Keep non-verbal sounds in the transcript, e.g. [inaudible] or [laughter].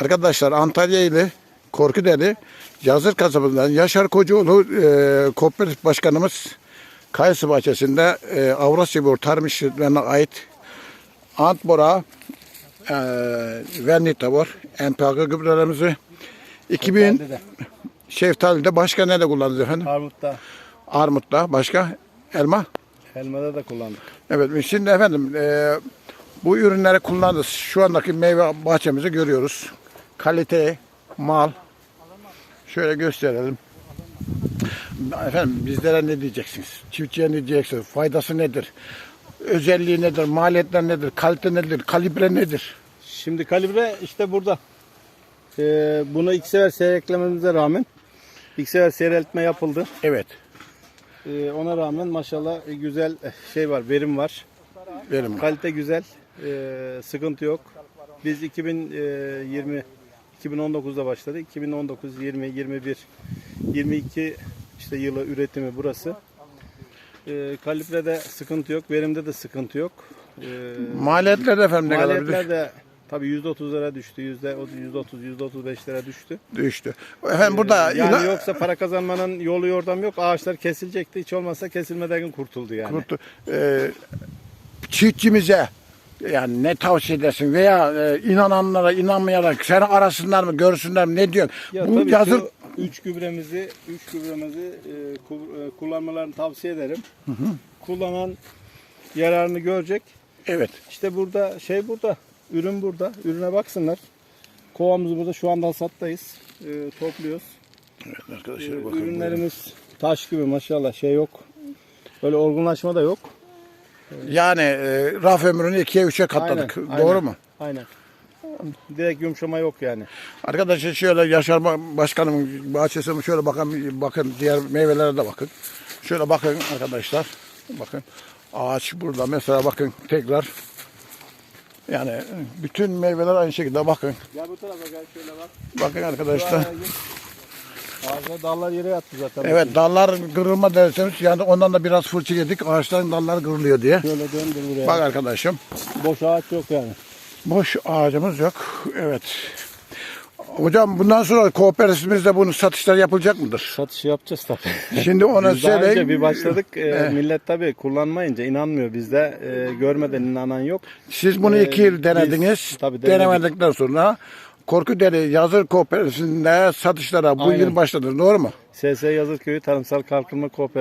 Arkadaşlar Antalya ile Korkudeli Yazır kasabından Yaşar Kocaoğlu e, Kooperatif Başkanımız Kayısı Bahçesi'nde e, Avrasya Bor Tarım İşletmelerine ait Antbora e, ve Nitabor MPK gübrelerimizi 2000 Şeftali'de başka ne de kullandınız efendim? Armut'ta, Armut'ta başka elma. elmada da kullandık. Evet şimdi efendim e, bu ürünleri kullandık. Şu andaki meyve bahçemizi görüyoruz. Kalite, mal. Şöyle gösterelim. Efendim bizlere ne diyeceksiniz? Çiftçiye ne diyeceksiniz? Faydası nedir? Özelliği nedir? Maliyetler nedir? Kalite nedir? Kalibre nedir? Şimdi kalibre işte burada. Ee, bunu iki sefer seyreklememize rağmen iki sefer seyreltme yapıldı. Evet. Ee, ona rağmen maşallah güzel şey var, verim var. Verim. Kalite güzel, ee, sıkıntı yok. Biz 2020 2019'da başladık. 2019, 20, 21, 22 işte yılı üretimi burası. Ee, kalibrede sıkıntı yok, verimde de sıkıntı yok. Ee, Maliyetler de efendim ne kadar Maliyetler de tabii %30'lara düştü. %30, %35'lere düştü. düştü. Efendim burada Ee, yani yoksa para kazanmanın yolu yordam yok. Ağaçlar kesilecekti. Hiç olmazsa kesilmeden kurtuldu yani. Kurtu- e, çiftçimize yani ne tavsiye edersin veya e, inananlara inanmayanlara seni arasınlar mı görsünler mi ne diyor? Ya Bu tabii yazır şu üç gübremizi, üç gübremizi e, ku- e, kullanmalarını tavsiye ederim. Kullanan yararını görecek. evet İşte burada şey burada. Ürün burada. Ürüne baksınlar. Kovamız burada. Şu anda hasattayız. E, topluyoruz. Ee, arkadaşlar bakın Ürünlerimiz taş gibi maşallah şey yok. Böyle olgunlaşma da yok. Yani e, raf ömrünü ikiye üçe katladık Aynen, doğru aynen. mu? Aynen. Direkt yumuşama yok yani. Arkadaşlar şöyle Yaşar Ba- Başkanımın bahçesine şöyle bakın bakın diğer meyvelere de bakın. Şöyle bakın arkadaşlar bakın ağaç burada mesela bakın tekrar yani bütün meyveler aynı şekilde bakın. Gel bu tarafa gel şöyle bak. Bakın arkadaşlar. Ağaçlar dallar yere yattı zaten. Evet dallar kırılma derseniz yani ondan da biraz fırça yedik ağaçların dalları kırılıyor diye. Şöyle döndür buraya. Bak arkadaşım Boş ağaç yok yani. boş ağacımız yok. Evet. Hocam bundan sonra kooperatifimizde bunun satışları yapılacak mıdır? Satış yapacağız tabii. Şimdi ona [laughs] Biz daha önce bir başladık. e, Evet. millet tabii kullanmayınca inanmıyor bizde. E, görmeden inanan yok. Siz bunu Ee, iki yıl biz- denediniz. tabii denedik. Denemedikten sonra Korkudere Yazır Kooperatifinde satışlara bu Aynen. yıl başladınız doğru mu? SS Yazıköy'ü Tarımsal Kalkınma Kooperatif